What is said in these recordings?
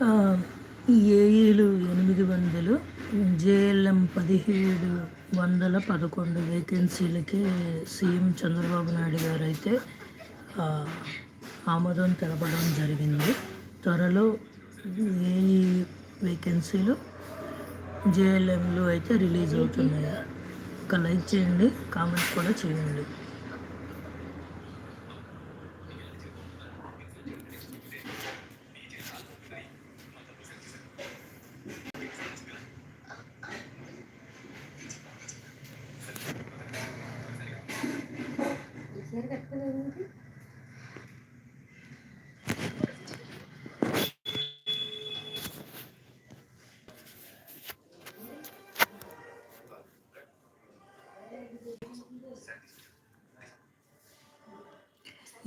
ఏఈలు ఎనిమిది వందలు జేఎల్ఎం పదిహేడు వందల పదకొండు వేకెన్సీలకి సీఎం చంద్రబాబు నాయుడు గారు అయితే ఆమోదం తెలపడం జరిగింది. త్వరలో ఏఈ వేకెన్సీలు జేఎల్ఎంలు అయితే రిలీజ్ అవుతున్నాయి. ఒక లైక్ చేయండి కామెంట్ కూడా చేయండి.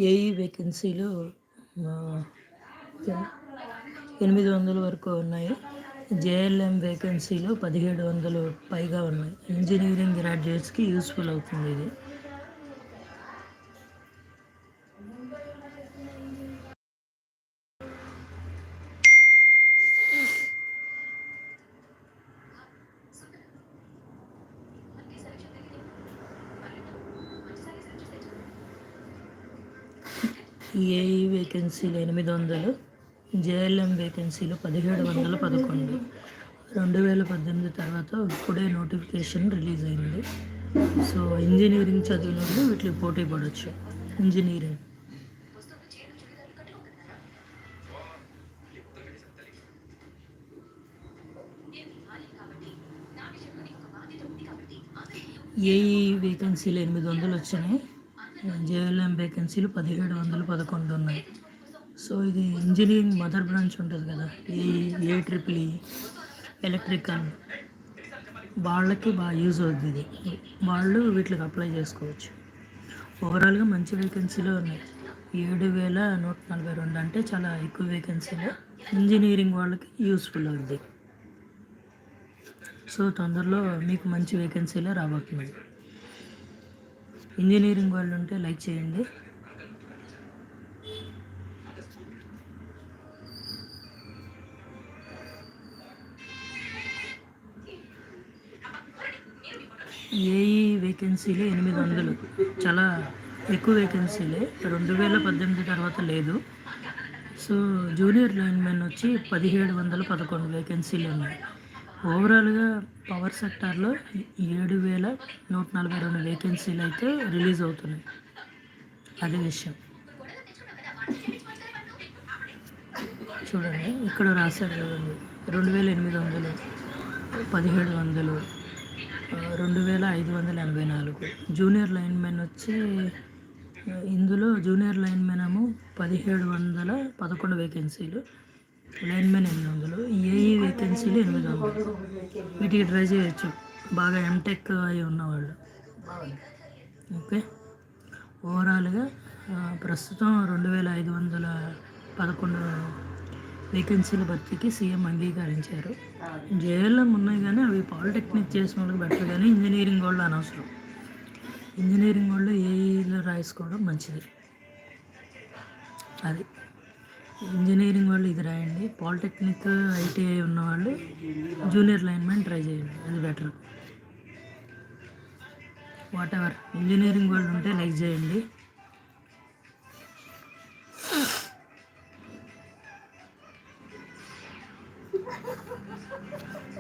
ఏఈ వేకెన్సీలు ఎనిమిది వందల వరకు ఉన్నాయి. జేఎల్ఎం వేకెన్సీలు పదిహేడు వందలు పైగా ఉన్నాయి. ఇంజనీరింగ్ గ్రాడ్యుయేట్స్కి యూస్ఫుల్ అవుతుంది ఇది. ఏఈ వేకెన్సీలు ఎనిమిది వందలు జేఎల్ఎం వేకెన్సీలు పదిహేడు వందల పదకొండు. రెండు వేల పద్దెనిమిది తర్వాత ఇప్పుడే నోటిఫికేషన్ రిలీజ్ అయింది సో ఇంజనీరింగ్ చదివిన వాళ్ళు వీటికి పోటీ పడవచ్చు ఇంజనీరింగ్. ఏఈ వేకెన్సీలు ఎనిమిది వందలు వచ్చినాయి జేఎల్ఎం వేకెన్సీలు పదిహేడు వందలు పదకొండు ఉన్నాయి. సో ఇది ఇంజనీరింగ్ మదర్ బ్రాంచ్ ఉంటుంది కదా A A triple E electrical e, వాళ్ళకి బాగా యూజ్ అవుతుంది ఇది. వాళ్ళు వీటికి అప్లై చేసుకోవచ్చు. ఓవరాల్గా మంచి వేకెన్సీలో ఉన్నాయి. ఏడు వేల నూట నలభై రెండు అంటే చాలా ఎక్కువ వేకెన్సీలు ఇంజనీరింగ్ వాళ్ళకి యూస్ఫుల్ అవుద్ది. సో తొందరలో మీకు మంచి వేకెన్సీలే రాబోతుంది ఇంజనీరింగ్ వాళ్ళు ఉంటే లైక్ చేయండి. ఏఈ వేకెన్సీలు ఎనిమిది వందలు. చాలా ఎక్కువ వేకెన్సీలే రెండు వేల పద్దెనిమిది తర్వాత లేదు. సో జూనియర్ లైన్మెన్ వచ్చి పదిహేడు వందల పదకొండు వేకెన్సీలు ఉన్నాయి. ఓవరాల్గా పవర్ సెక్టార్లో ఏడు వేల నూట నలభై రెండు వేకెన్సీలు అయితే రిలీజ్ అవుతున్నాయి. అదే విషయం. చూడండి ఇక్కడ రాశారు చూడండి రెండు వేల ఎనిమిది వందలు పదిహేడు వందలు రెండు వేల ఐదు వందల ఎనభై నాలుగు జూనియర్ లైన్మెన్ వచ్చి ఇందులో జూనియర్ లైన్మెన్ ఏమో పదిహేడు వందల పదకొండు వేకెన్సీలు లైన్మెన్ ఎనిమిది వందలు ఏఈ వేకెన్సీలు ఎనిమిది వందలు. వీటికి ట్రై చేయొచ్చు. బాగా ఎంటెక్ అయి ఉన్నవాళ్ళు. ఓకే? ఓవరాల్గా ప్రస్తుతం రెండు వేల ఐదు వందల పదకొండు వేకెన్సీల భర్తీకి సీఎం అంగీకరించారు. జేఎల్ఎం ఉన్నాయి కానీ అవి పాలిటెక్నిక్ చేసిన వాళ్ళకి బెటర్ కానీ ఇంజనీరింగ్ వాళ్ళు అనవసరం. ఇంజనీరింగ్ వాళ్ళు ఏఈలో రాసుకోవడం మంచిది. అది. ఇంజనీరింగ్ వాళ్ళు ఇది రాయండి. పాలిటెక్నిక్ ఐటీఐ ఉన్నవాళ్ళు జూనియర్ లైన్మెన్ ట్రై చేయండి. అది బెటర్. వాట్ ఎవర్ ఇంజనీరింగ్ వాళ్ళు ఉంటే లైక్ చేయండి.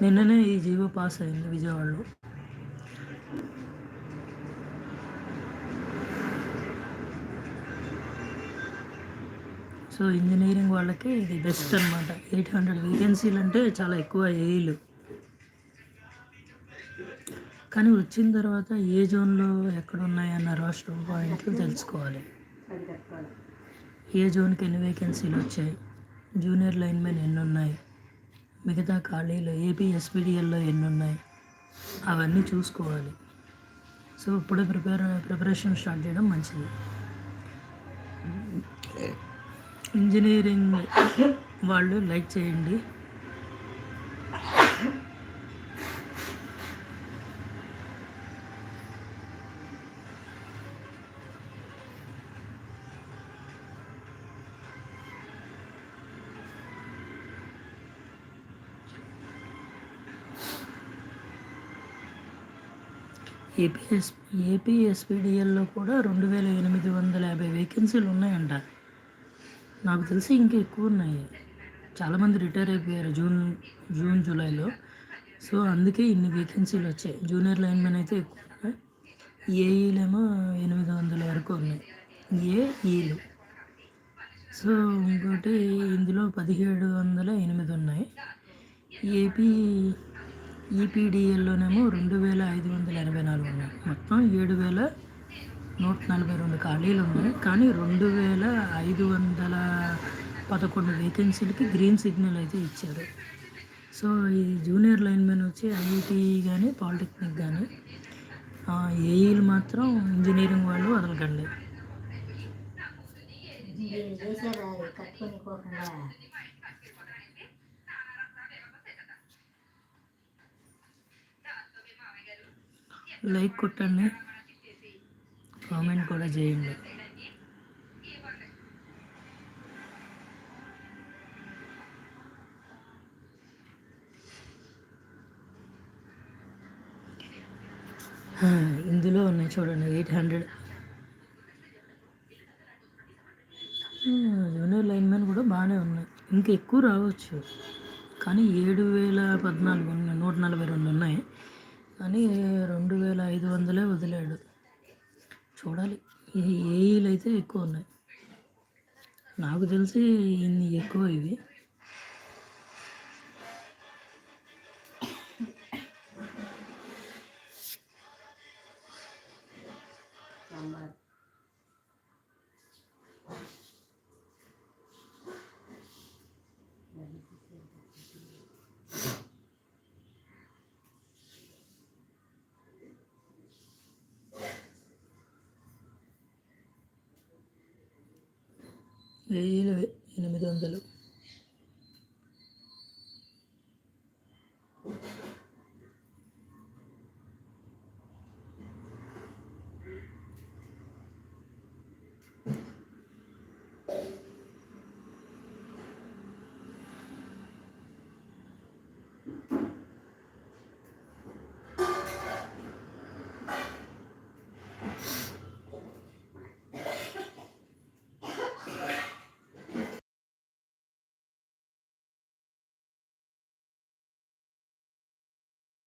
నిన్ననే ఈ జీవో పాస్ అయింది విజయవాడలో. సో ఇంజనీరింగ్ వాళ్ళకి ఇది బెస్ట్ అనమాట ఎయిట్ హండ్రెడ్ వేకెన్సీలు అంటే చాలా ఎక్కువ ఏఈలు కానీ వచ్చిన తర్వాత ఏ జోన్లో ఎక్కడ ఉన్నాయన్న రాష్ట్రం పాయింట్లు తెలుసుకోవాలి. ఏ జోన్కి ఎన్ని వేకెన్సీలు వచ్చాయి? జూనియర్ లైన్మెన్ ఎన్ని ఉన్నాయి మిగతా ఖాళీలు ఏపీ ఎస్పీడిఎల్లో ఎన్ని ఉన్నాయి అవన్నీ చూసుకోవాలి. సో ఇప్పుడే ప్రిపేర్ ప్రిపరేషన్ స్టార్ట్ చేయడం మంచిది. ఇంజనీరింగ్ వాళ్ళు లైక్ చేయండి. ఏపీఎస్ ఏపీఎస్పీడిఎల్లో కూడా రెండు వేల ఎనిమిది వందల యాభై వేకెన్సీలు ఉన్నాయంట. నాకు తెలిసి ఇంకా ఎక్కువ ఉన్నాయి. చాలామంది రిటైర్ అయిపోయారు జూన్ జూన్ జూలైలో. సో అందుకే ఇన్ని వేకెన్సీలు వచ్చాయి. జూనియర్ లైన్మెన్ అయితే ఎక్కువ. ఏఈలేమో ఎనిమిది వందల వరకు ఉన్నాయి. ఏఈలు సో ఇంకోటి ఇందులో పదిహేడు వందల ఎనిమిది ఉన్నాయి. ఏపీ ఈపీడిఎల్లోనేమో రెండు వేల ఐదు వందల ఎనభై నాలుగు ఉన్నాయి. మొత్తం ఏడు వేల నూట నలభై రెండు ఖాళీలు ఉన్నాయి కానీ రెండు వేల ఐదు వందల పదకొండు వేకెన్సీలకి గ్రీన్ సిగ్నల్ అయితే ఇచ్చారు. సో ఈ జూనియర్ లైన్మెన్ వచ్చి ఐఐటి కానీ పాలిటెక్నిక్ కానీ ఏఈలు మాత్రం ఇంజనీరింగ్ వాళ్ళు వదలకండి లైక్ కొట్టండి. కామెంట్ కూడా చేయండి. ఇందులో ఉన్నాయి చూడండి ఎయిట్ హండ్రెడ్. జూనియర్ లైన్మెన్ కూడా బాగానే ఉన్నాయి. ఇంకా ఎక్కువ రావచ్చు. కానీ ఏడు వేల పద్నాలుగు ఉన్నాయి నూట నలభై రెండు ఉన్నాయి. కానీ రెండు వేల ఐదు వందలే వదిలాడు. చూడాలి. ఈ ఏఈలు అయితే ఎక్కువ ఉన్నాయి. నాకు తెలిసి ఇన్ని ఎక్కువ ఇవి. సాంబార్. ఏఈలు ఎనిమిది వందలు